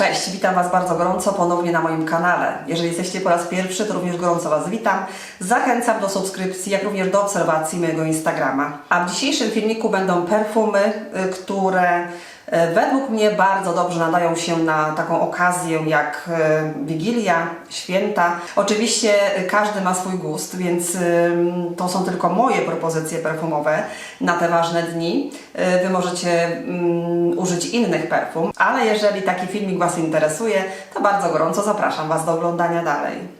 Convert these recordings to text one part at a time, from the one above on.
Cześć, witam Was bardzo gorąco ponownie na moim kanale. Jeżeli jesteście po raz pierwszy, to również gorąco Was witam. Zachęcam do subskrypcji, jak również do obserwacji mojego Instagrama. A w dzisiejszym filmiku będą perfumy, y, które według mnie bardzo dobrze nadają się na taką okazję jak y, Wigilia, święta. Oczywiście każdy ma swój gust, więc ym, to są tylko moje propozycje perfumowe na te ważne dni. Wy możecie mm, użyć innych perfum, ale jeżeli taki filmik Was interesuje, to bardzo gorąco zapraszam Was do oglądania dalej.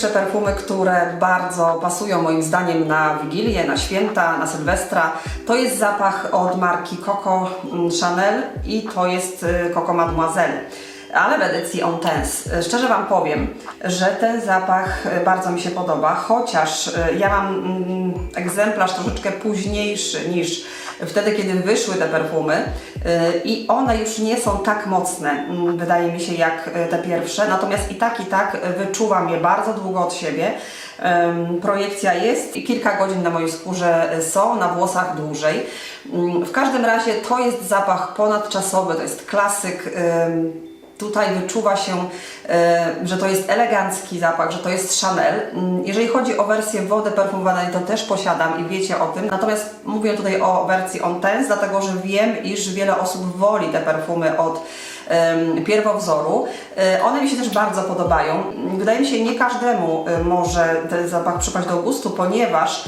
Pierwsze perfumy, które bardzo pasują moim zdaniem na Wigilię, na święta, na Sylwestra, to jest zapach od marki Coco mm, Chanel i to jest y, Coco Mademoiselle. Ale w edycji On Tense. Szczerze Wam powiem, że ten zapach y, bardzo mi się podoba, chociaż y, ja mam mm, egzemplarz troszeczkę późniejszy niż wtedy, kiedy wyszły te perfumy y, i one już nie są tak mocne, mm, wydaje mi się, jak y, te pierwsze, natomiast i tak, i tak y, wyczuwam je bardzo długo od siebie. Projekcja jest i kilka godzin na mojej skórze są, na włosach dłużej. Ym, W każdym razie to jest zapach ponadczasowy, to jest klasyk. Tutaj wyczuwa się, e, że to jest elegancki zapach, że to jest Chanel. Mm, Jeżeli chodzi o wersję wody perfumowanej, to też posiadam i wiecie o tym. Natomiast mówię tutaj o wersji On Tense, dlatego że wiem, iż wiele osób woli te perfumy od pierwowzoru. E, One mi się też bardzo podobają. Wydaje mi się, nie każdemu e, może ten zapach przypaść do gustu, ponieważ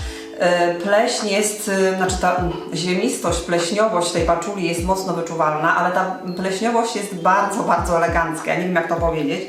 Pleśń jest, e, znaczy ta ziemistość, pleśniowość tej paczuli jest mocno wyczuwalna, ale ta pleśniowość jest bardzo, bardzo elegancka. Ja nie wiem jak to powiedzieć.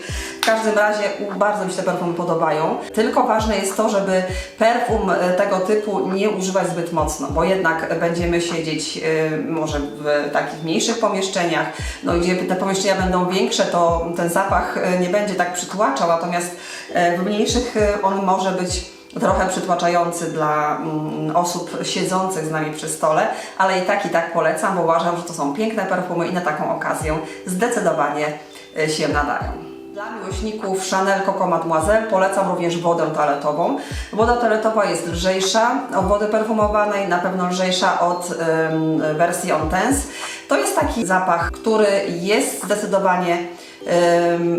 W każdym razie bardzo mi się te perfumy podobają. Tylko ważne jest to, żeby perfum e, tego typu nie używać zbyt mocno, bo jednak będziemy siedzieć e, może w takich mniejszych pomieszczeniach, no gdzie te pomieszczenia będą większe, to ten zapach e, nie będzie tak przytłaczał, natomiast e, w mniejszych e, on może być trochę przytłaczający dla mm, osób siedzących z nami przy stole, ale i tak i tak polecam, bo uważam, że to są piękne perfumy i na taką okazję zdecydowanie y, się nadają. Dla miłośników Chanel Coco Mademoiselle polecam również wodę toaletową. Woda toaletowa jest lżejsza od wody perfumowanej, na pewno lżejsza od ym, wersji On Tense. To jest taki zapach, który jest zdecydowanie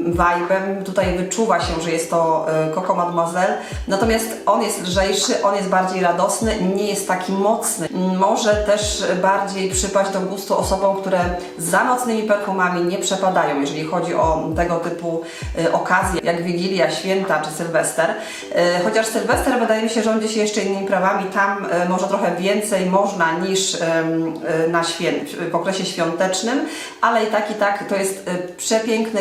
vibe'em. Tutaj wyczuwa się, że jest to y, Coco Mademoiselle. Natomiast on jest lżejszy, on jest bardziej radosny, nie jest taki mocny. Może też bardziej przypaść do gustu osobom, które za mocnymi perfumami nie przepadają, jeżeli chodzi o tego typu y, okazje, jak Wigilia, Święta czy Sylwester. Y, Chociaż Sylwester wydaje mi się rządzi się jeszcze innymi prawami, tam może trochę więcej można niż na święt, w okresie świątecznym, ale i tak i tak to jest y,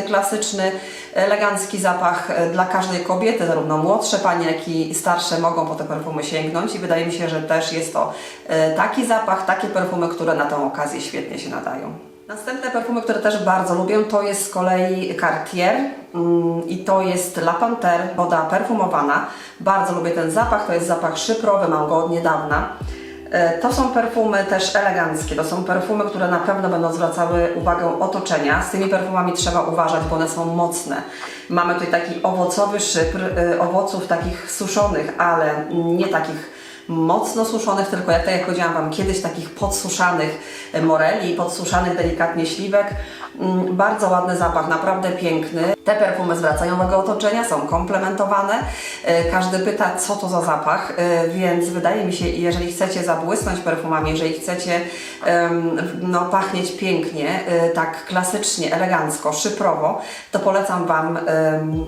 klasyczny, elegancki zapach y, dla każdej kobiety, zarówno młodsze panie, jak i starsze mogą po te perfumy sięgnąć i wydaje mi się, że też jest to y, taki zapach, takie perfumy, które na tę okazję świetnie się nadają. Następne perfumy, które też bardzo lubię, to jest z kolei Cartier mm, i to jest La Panthère, woda perfumowana. Bardzo lubię ten zapach, to jest zapach szyprowy, mam go od niedawna. E, To są perfumy też eleganckie, to są perfumy, które na pewno będą zwracały uwagę otoczenia. Z tymi perfumami trzeba uważać, bo one są mocne. Mamy tutaj taki owocowy szypr, e, owoców takich suszonych, ale nie takich mocno suszonych, tylko jak, tak jak powiedziałam Wam kiedyś, takich podsuszanych e, moreli, podsuszanych delikatnie śliwek. Mm, Bardzo ładny zapach, naprawdę piękny. Te perfumy zwracają uwagę otoczenia, są komplementowane. E, Każdy pyta, co to za zapach, e, więc wydaje mi się, jeżeli chcecie zabłysnąć perfumami, jeżeli chcecie no, pachnieć pięknie, tak klasycznie, elegancko, szyprowo, to polecam Wam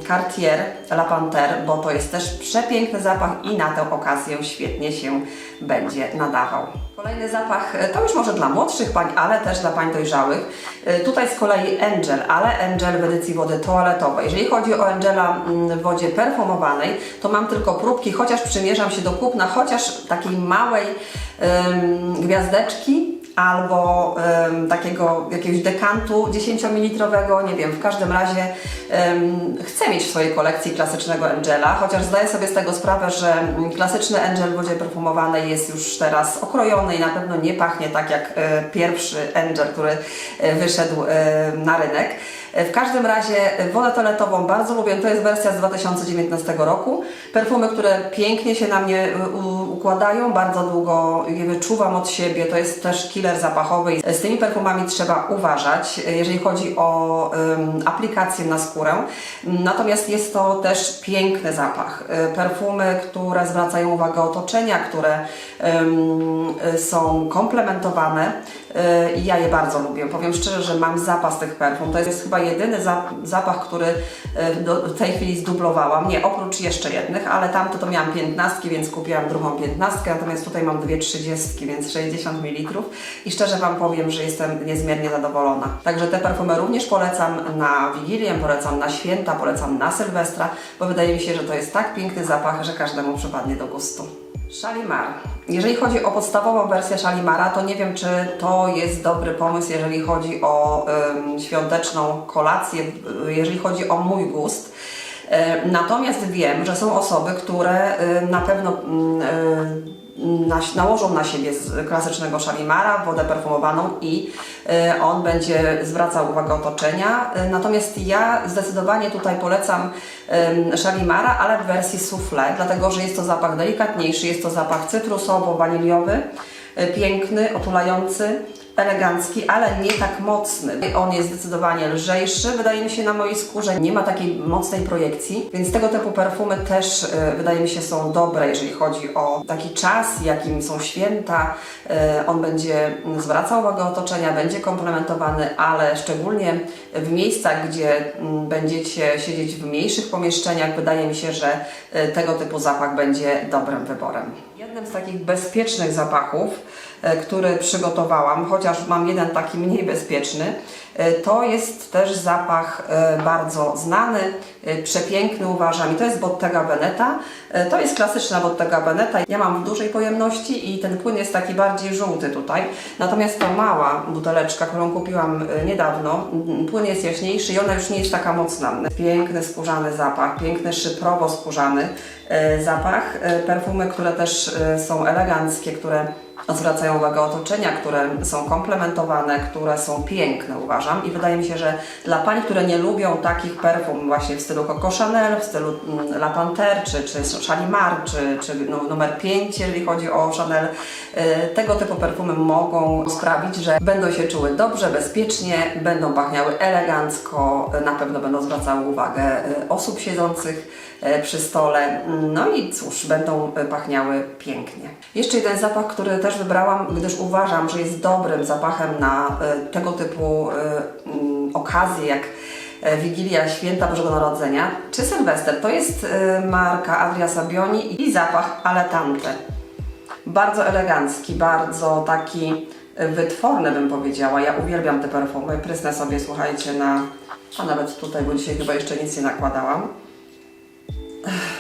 Cartier La Panthère, bo to jest też przepiękny zapach i na tę okazję świetnie się będzie nadawał. Kolejny zapach, e, to już może dla młodszych pań, ale też dla pań dojrzałych. E, Tutaj z kolei Angel, ale Angel w edycji wody toaletowej. Jeżeli chodzi o Angela mm, w wodzie perfumowanej, to mam tylko próbki, chociaż przymierzam się do kupna, chociaż takiej małej gwiazdeczki albo em, takiego jakiegoś dekantu 10-mililitrowego, nie wiem, w każdym razie em, chcę mieć w swojej kolekcji klasycznego Angela, chociaż zdaję sobie z tego sprawę, że klasyczny Angel w wodzie perfumowanej jest już teraz okrojony i na pewno nie pachnie tak jak e, pierwszy Angel, który e, wyszedł e, na rynek. W każdym razie wodę toaletową bardzo lubię, to jest wersja z 2019 roku. Perfumy, które pięknie się na mnie u- układają, bardzo długo je wyczuwam od siebie, to jest też killer zapachowy. Z tymi perfumami trzeba uważać, jeżeli chodzi o aplikację na skórę. Natomiast jest to też piękny zapach. Perfumy, które zwracają uwagę otoczenia, które są komplementowane y, i ja je bardzo lubię. Powiem szczerze, że mam zapas tych perfum. To jest chyba jedyny za- zapach, który y, do, tej chwili zdublowałam. Nie, oprócz jeszcze jednych, ale tamte to miałam 15, więc kupiłam drugą 15, natomiast tutaj mam dwie 30, więc 60 ml i szczerze Wam powiem, że jestem niezmiernie zadowolona. Także te perfumy również polecam na Wigilię, polecam na święta, polecam na Sylwestra, bo wydaje mi się, że to jest tak piękny zapach, że każdemu przypadnie do gustu. Shalimar. Jeżeli chodzi o podstawową wersję Shalimara, to nie wiem, czy to jest dobry pomysł, jeżeli chodzi o ym, świąteczną kolację, jeżeli chodzi o mój gust. E, Natomiast wiem, że są osoby, które y, na pewno mm, na, nałożą na siebie z klasycznego szalimara wodę perfumowaną i on będzie zwracał uwagę otoczenia. Natomiast ja zdecydowanie tutaj polecam szalimara, ale w wersji soufflé, dlatego że jest to zapach delikatniejszy, jest to zapach cytrusowo-waniliowy, piękny, otulający elegancki, ale nie tak mocny. On jest zdecydowanie lżejszy, wydaje mi się, na mojej skórze. Nie ma takiej mocnej projekcji, więc tego typu perfumy też y, wydaje mi się są dobre, jeżeli chodzi o taki czas, jakim są święta. Y, on będzie zwracał uwagę otoczenia, będzie komplementowany, ale szczególnie w miejscach, gdzie mm, będziecie siedzieć w mniejszych pomieszczeniach, wydaje mi się, że y, tego typu zapach będzie dobrym wyborem. Jednym z takich bezpiecznych zapachów, który przygotowałam, chociaż mam jeden taki mniej bezpieczny, e, to jest też zapach e, bardzo znany, e, przepiękny uważam i to jest Bottega Veneta. E, To jest klasyczna Bottega Veneta. Ja mam w dużej pojemności i ten płyn jest taki bardziej żółty tutaj. Natomiast ta mała buteleczka, którą kupiłam e, niedawno, płyn jest jaśniejszy i ona już nie jest taka mocna. Piękny skórzany zapach, piękny szyprowo skórzany e, zapach. E, Perfumy, które też e, są eleganckie, które zwracają uwagę otoczenia, które są komplementowane, które są piękne uważam. I wydaje mi się, że dla pań, które nie lubią takich perfum właśnie w stylu Coco Chanel, w stylu mm, La Panthère, czy, czy Shalimar, czy, czy no, numer 5, jeżeli chodzi o Chanel, e, tego typu perfumy mogą sprawić, że będą się czuły dobrze, bezpiecznie, będą pachniały elegancko, na pewno będą zwracały uwagę e, osób siedzących przy stole. No i cóż, będą e, pachniały pięknie. Jeszcze jeden zapach, który też wybrałam, gdyż uważam, że jest dobrym zapachem na e, tego typu e, mm, okazje, jak e, Wigilia, Święta Bożego Narodzenia, czy Sylwester. To jest e, marka Adria Sabioni i zapach Aletante. Bardzo elegancki, bardzo taki e, wytworny bym powiedziała. Ja uwielbiam te perfumy. Prysnę sobie, słuchajcie, na... A nawet tutaj, bo dzisiaj chyba jeszcze nic nie nakładałam.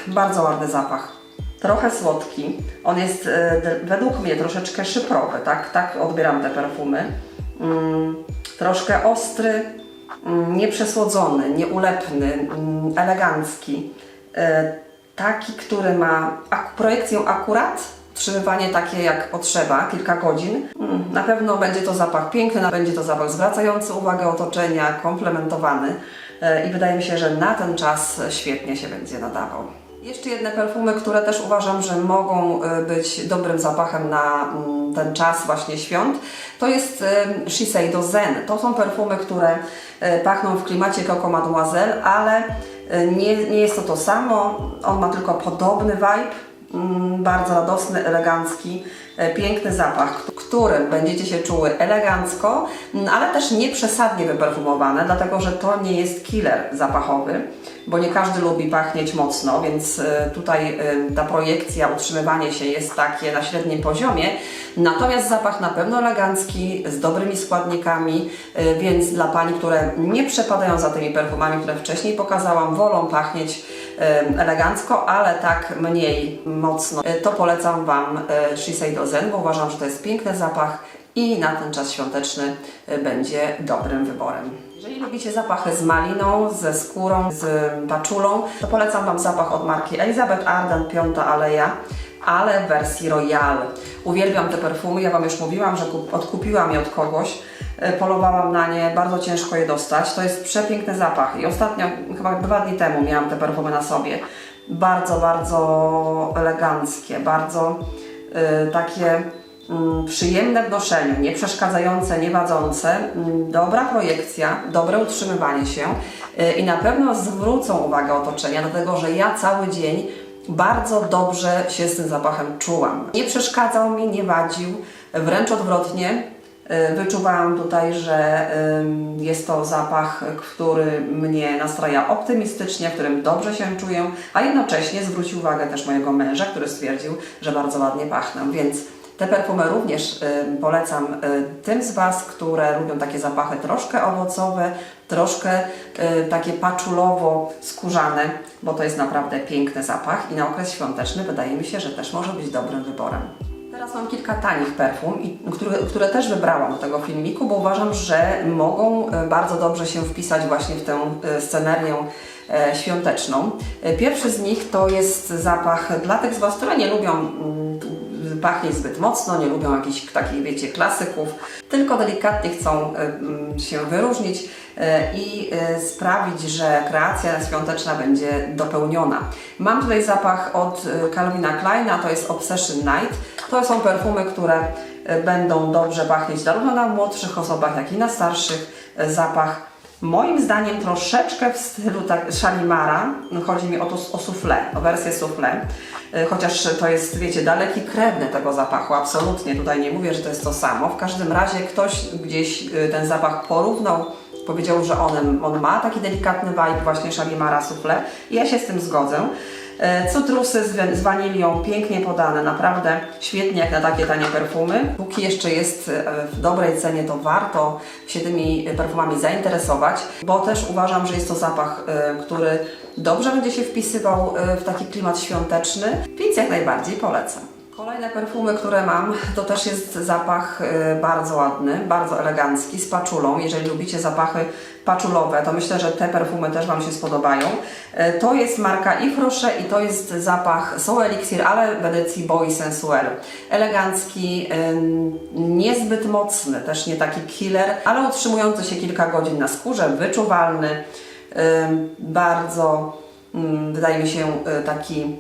Bardzo ładny zapach. Trochę słodki. On jest e, według mnie troszeczkę szyprowy, tak? Tak odbieram te perfumy. Mm, troszkę ostry, mm, nieprzesłodzony, nieulepny, mm, elegancki. E, taki, który ma projekcję akurat, utrzymywanie takie jak potrzeba, kilka godzin. Na pewno będzie to zapach piękny, będzie to zapach zwracający uwagę otoczenia, komplementowany i wydaje mi się, że na ten czas świetnie się będzie nadawał. Jeszcze jedne perfumy, które też uważam, że mogą e, być dobrym zapachem na mm, ten czas właśnie świąt, to jest e, Shiseido Zen. To są perfumy, które e, pachną w klimacie Coco Mademoiselle, ale e, nie, nie jest to to samo. On ma tylko podobny vibe, bardzo radosny, elegancki, e, piękny zapach, którym będziecie się czuły elegancko, mm, ale też nie przesadnie wyperfumowane, dlatego że to nie jest killer zapachowy, bo nie każdy lubi pachnieć mocno, więc e, tutaj e, ta projekcja, utrzymywanie się jest takie na średnim poziomie. Natomiast zapach na pewno elegancki, z dobrymi składnikami, więc dla pani, które nie przepadają za tymi perfumami, które wcześniej pokazałam, wolą pachnieć elegancko, ale tak mniej mocno, e, to polecam Wam e, Shiseido Zen, bo uważam, że to jest piękny zapach i na ten czas świąteczny e, będzie dobrym wyborem. Jeżeli lubicie zapachy z maliną, ze skórą, z paczulą, to polecam Wam zapach od marki Elizabeth Arden, Piąta Aleja, ale w wersji Royal. Uwielbiam te perfumy, ja Wam już mówiłam, że kup- odkupiłam je od kogoś polowałam na nie, bardzo ciężko je dostać. To jest przepiękny zapach i ostatnio, chyba dwa dni temu miałam te perfumy na sobie. Bardzo, bardzo eleganckie, bardzo y, takie mm, przyjemne w noszeniu, nie przeszkadzające, nie wadzące, mm, dobra projekcja, dobre utrzymywanie się y, i na pewno zwrócą uwagę otoczenia, dlatego że ja cały dzień bardzo dobrze się z tym zapachem czułam. Nie przeszkadzał mi, nie wadził, wręcz odwrotnie. Y, Wyczuwałam tutaj, że jest to zapach, który mnie nastraja optymistycznie, w którym dobrze się czuję, a jednocześnie zwrócił uwagę też mojego męża, który stwierdził, że bardzo ładnie pachnę. Więc te perfumy również ym, polecam y, tym z Was, które lubią takie zapachy troszkę owocowe, troszkę y, takie paczulowo-skórzane, bo to jest naprawdę piękny zapach i na okres świąteczny wydaje mi się, że też może być dobrym wyborem. Teraz mam kilka tanich perfum, które, które też wybrałam do tego filmiku, bo uważam, że mogą e, bardzo dobrze się wpisać właśnie w tę e, scenerię e, świąteczną. Pierwszy z nich to jest zapach dla tych z Was, które nie lubią mm, pachnieć zbyt mocno, nie lubią jakichś takich, wiecie, klasyków, tylko delikatnie chcą mm, się wyróżnić i sprawić, że kreacja świąteczna będzie dopełniona. Mam tutaj zapach od Calvina Kleina, to jest Obsession Night. To są perfumy, które e, będą dobrze pachnieć zarówno na młodszych osobach, jak i na starszych. E, Zapach moim zdaniem troszeczkę w stylu tak Shalimara. Chodzi mi o, to, o soufflé, o wersję soufflé. E, Chociaż to jest, wiecie, daleki krewny tego zapachu, absolutnie. Tutaj nie mówię, że to jest to samo. W każdym razie ktoś gdzieś ten zapach porównał, powiedział, że on, on ma taki delikatny vibe właśnie Shalimara soufflé i ja się z tym zgodzę. E, Cytrusy z, wan- z wanilią, pięknie podane, naprawdę świetnie jak na takie tanie perfumy. Póki jeszcze jest e, w dobrej cenie, to warto się tymi perfumami zainteresować, bo też uważam, że jest to zapach, e, który dobrze będzie się wpisywał w taki klimat świąteczny, więc jak najbardziej polecam. Kolejne perfumy, które mam, to też jest zapach e, bardzo ładny, bardzo elegancki, z paczulą. Jeżeli lubicie zapachy paczulowe, to myślę, że te perfumy też Wam się spodobają. E, To jest marka Yves Rocher i to jest zapach Soul Elixir, ale w edycji Boy Sensuel. Elegancki, em, niezbyt mocny, też nie taki killer, ale utrzymujący się kilka godzin na skórze, wyczuwalny, bardzo, mm, wydaje mi się, taki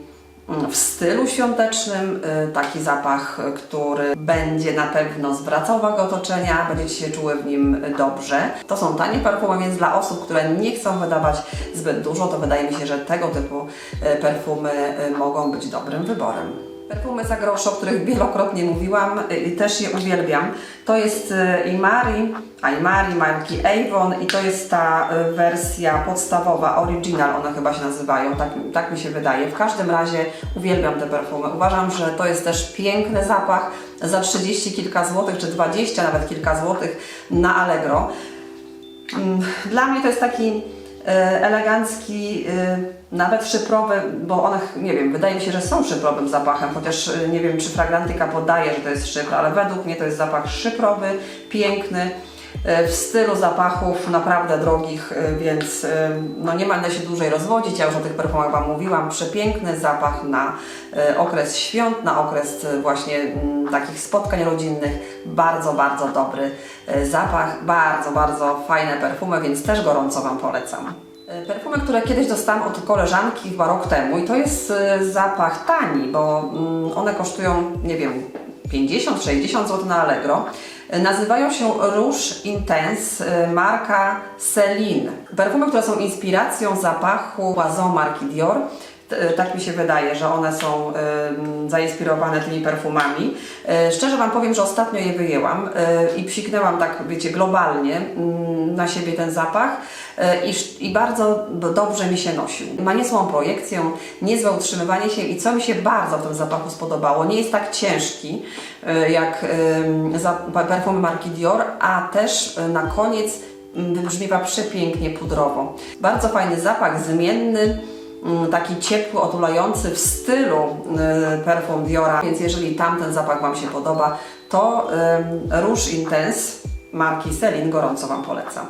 w stylu świątecznym, y, taki zapach, y, który będzie na pewno zwracał uwagę otoczenia, będziecie się czuły w nim dobrze. To są tanie perfumy, więc dla osób, które nie chcą wydawać zbyt dużo, to wydaje mi się, że tego typu y, perfumy mogą być dobrym wyborem. Perfumy za grosze, o których wielokrotnie mówiłam y, i też je uwielbiam. To jest y, Imari, Imari marki Avon i to jest ta y, wersja podstawowa, original one chyba się nazywają, tak, tak mi się wydaje. W każdym razie uwielbiam te perfumy. Uważam, że to jest też piękny zapach za 30 kilka złotych, czy 20 nawet kilka złotych na Allegro. Mm, Dla mnie to jest taki elegancki, nawet szyprowy, bo one, nie wiem, wydaje mi się, że są szyprowym zapachem, chociaż e, nie wiem, czy fragrantyka podaje, że to jest szypr, ale według mnie to jest zapach szyprowy, piękny, e, w stylu zapachów naprawdę drogich, e, więc no nie będę się dłużej rozwodzić, ja już o tych perfumach Wam mówiłam. Przepiękny zapach na okres świąt, na okres właśnie mm, takich spotkań rodzinnych. Bardzo, bardzo dobry zapach, bardzo, bardzo fajne perfumy, więc też gorąco Wam polecam. E, Perfumy, które kiedyś dostałam od koleżanki chyba rok temu i to jest e, zapach tani, bo mm, one kosztują, nie wiem, 50-60 zł na Allegro. E, Nazywają się Rouge Intense, marka Celine. Perfumy, które są inspiracją zapachu Poison marki Dior. Tak mi się wydaje, że one są zainspirowane tymi perfumami. E, Szczerze Wam powiem, że ostatnio je wyjęłam e, i psiknęłam tak, wiecie, globalnie mm, na siebie ten zapach e, i, bardzo do- dobrze mi się nosił. Ma niezłą projekcję, niezłe utrzymywanie się i co mi się bardzo w tym zapachu spodobało, nie jest tak ciężki jak perfumy marki Dior, a też na koniec wybrzmiewa przepięknie pudrowo. Bardzo fajny zapach, zmienny, taki ciepły, otulający w stylu y, perfum Diora, więc jeżeli tamten zapach Wam się podoba, to y, Rouge Intense marki Celine gorąco Wam polecam.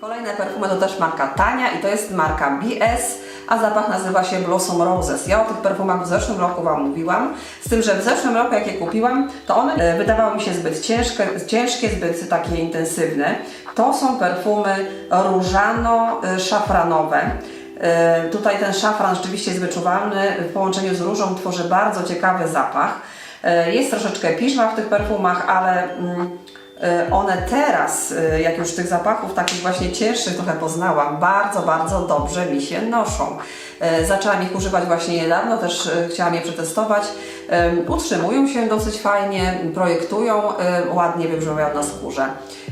Kolejne perfumy to też marka tania i to jest marka BS, a zapach nazywa się Blossom Roses. Ja o tych perfumach w zeszłym roku Wam mówiłam, z tym, że w zeszłym roku jak je kupiłam, to one e, wydawały mi się zbyt ciężkie, ciężkie zbyt takie intensywne. To są perfumy różano-szafranowe. E, Tutaj ten szafran rzeczywiście jest wyczuwalny, w połączeniu z różą tworzy bardzo ciekawy zapach. E, Jest troszeczkę piżma w tych perfumach, ale mm, e, one teraz, jak już tych zapachów takich właśnie cięższych trochę poznałam, bardzo, bardzo dobrze mi się noszą. Zaczęłam ich używać właśnie niedawno, też chciałam je przetestować. Utrzymują się dosyć fajnie, projektują, ładnie wybrzmiewają na skórze.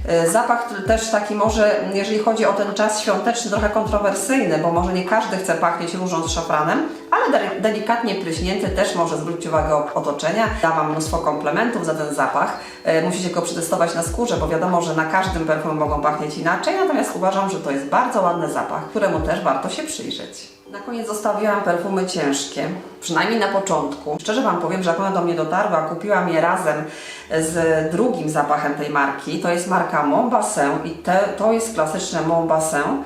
E, Zapach też taki może, jeżeli chodzi o ten czas świąteczny, trochę kontrowersyjny, bo może nie każdy chce pachnieć różą z szafranem, ale de- delikatnie pryśnięty też może zwrócić uwagę otoczenia. Dałam mnóstwo komplementów za ten zapach. E, Musicie go przetestować na skórze, bo wiadomo, że na każdym perfumie mogą pachnieć inaczej, natomiast uważam, że to jest bardzo ładny zapach, któremu też warto się przyjrzeć. Na koniec zostawiłam perfumy ciężkie, przynajmniej na początku. Szczerze Wam powiem, że jak one do mnie dotarły, a kupiłam je razem z drugim zapachem tej marki, to jest marka Montbassin i te, to jest klasyczne Montbassin.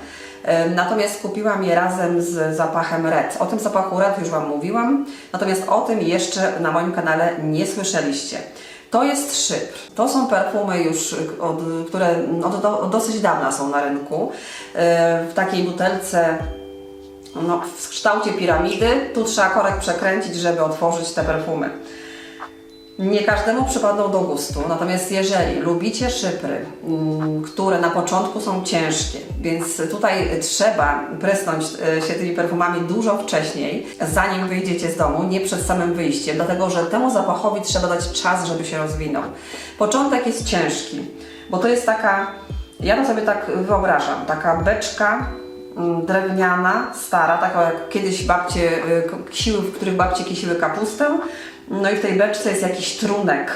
Natomiast kupiłam je razem z zapachem Red. O tym zapachu Red już Wam mówiłam, natomiast o tym jeszcze na moim kanale nie słyszeliście. To jest szypr. To są perfumy już, od, które od, od dosyć dawna są na rynku. W takiej butelce no, w kształcie piramidy. Tu trzeba korek przekręcić, żeby otworzyć te perfumy. Nie każdemu przypadną do gustu, natomiast jeżeli lubicie szypry, mm, które na początku są ciężkie, więc tutaj trzeba prysnąć e, się tymi perfumami dużo wcześniej, zanim wyjdziecie z domu, nie przed samym wyjściem, dlatego że temu zapachowi trzeba dać czas, żeby się rozwinął. Początek jest ciężki, bo to jest taka, ja to sobie tak wyobrażam, taka beczka drewniana, stara, taka jak kiedyś babcie y, kisiły, w których babcie kisiły kapustę. No i w tej beczce jest jakiś trunek.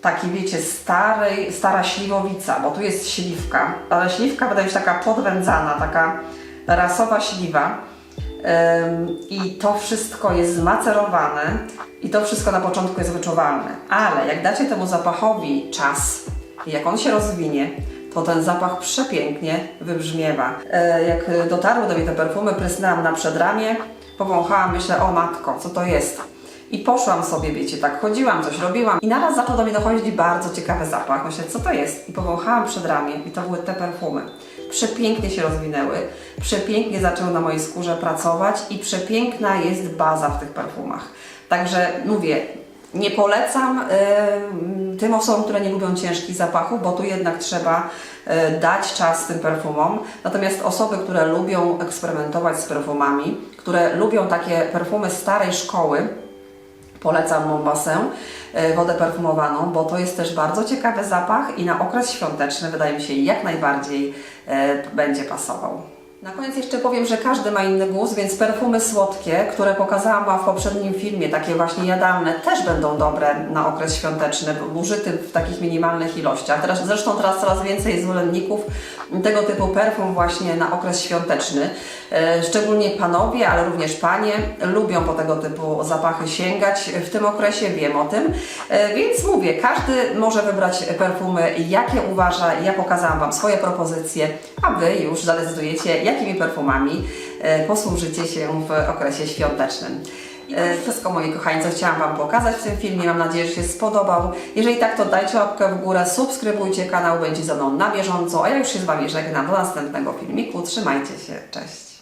Taki, wiecie, starej, stara śliwowica, bo tu jest śliwka, ale śliwka wydaje się taka podwędzana, taka rasowa śliwa. I to wszystko jest zmacerowane i to wszystko na początku jest wyczuwalne. Ale jak dacie temu zapachowi czas jak on się rozwinie, to ten zapach przepięknie wybrzmiewa. E, jak dotarły do mnie te perfumy, prysnęłam na przedramię, powąchałam, myślę, o matko, co to jest? I poszłam sobie, wiecie, tak chodziłam, coś robiłam i naraz zaczął do mnie dochodzić bardzo ciekawy zapach. Myślę, co to jest? I powąchałam przedramię i to były te perfumy. Przepięknie się rozwinęły, przepięknie zaczęły na mojej skórze pracować i przepiękna jest baza w tych perfumach. Także mówię, nie polecam y, tym osobom, które nie lubią ciężkich zapachów, bo tu jednak trzeba y, dać czas tym perfumom. Natomiast osoby, które lubią eksperymentować z perfumami, które lubią takie perfumy starej szkoły, polecam Montbassin, y, wodę perfumowaną, bo to jest też bardzo ciekawy zapach i na okres świąteczny wydaje mi się jak najbardziej y, będzie pasował. Na koniec jeszcze powiem, że każdy ma inny gust, więc perfumy słodkie, które pokazałam Wam w poprzednim filmie, takie właśnie jadalne, też będą dobre na okres świąteczny, użyty w takich minimalnych ilościach. Teraz, zresztą teraz coraz więcej zwolenników tego typu perfum właśnie na okres świąteczny. E, Szczególnie panowie, ale również panie lubią po tego typu zapachy sięgać w tym okresie, wiem o tym. E, Więc mówię, każdy może wybrać perfumy, jakie uważa. Ja pokazałam Wam swoje propozycje, a Wy już zadecydujecie, jakimi perfumami e, posłużycie się w okresie świątecznym. E, Wszystko moi kochani, co chciałam Wam pokazać w tym filmie. Mam nadzieję, że się spodobał. Jeżeli tak, to dajcie łapkę w górę, subskrybujcie kanał, będzie ze mną na bieżąco. A ja już się z Wami żegnam do następnego filmiku. Trzymajcie się, cześć!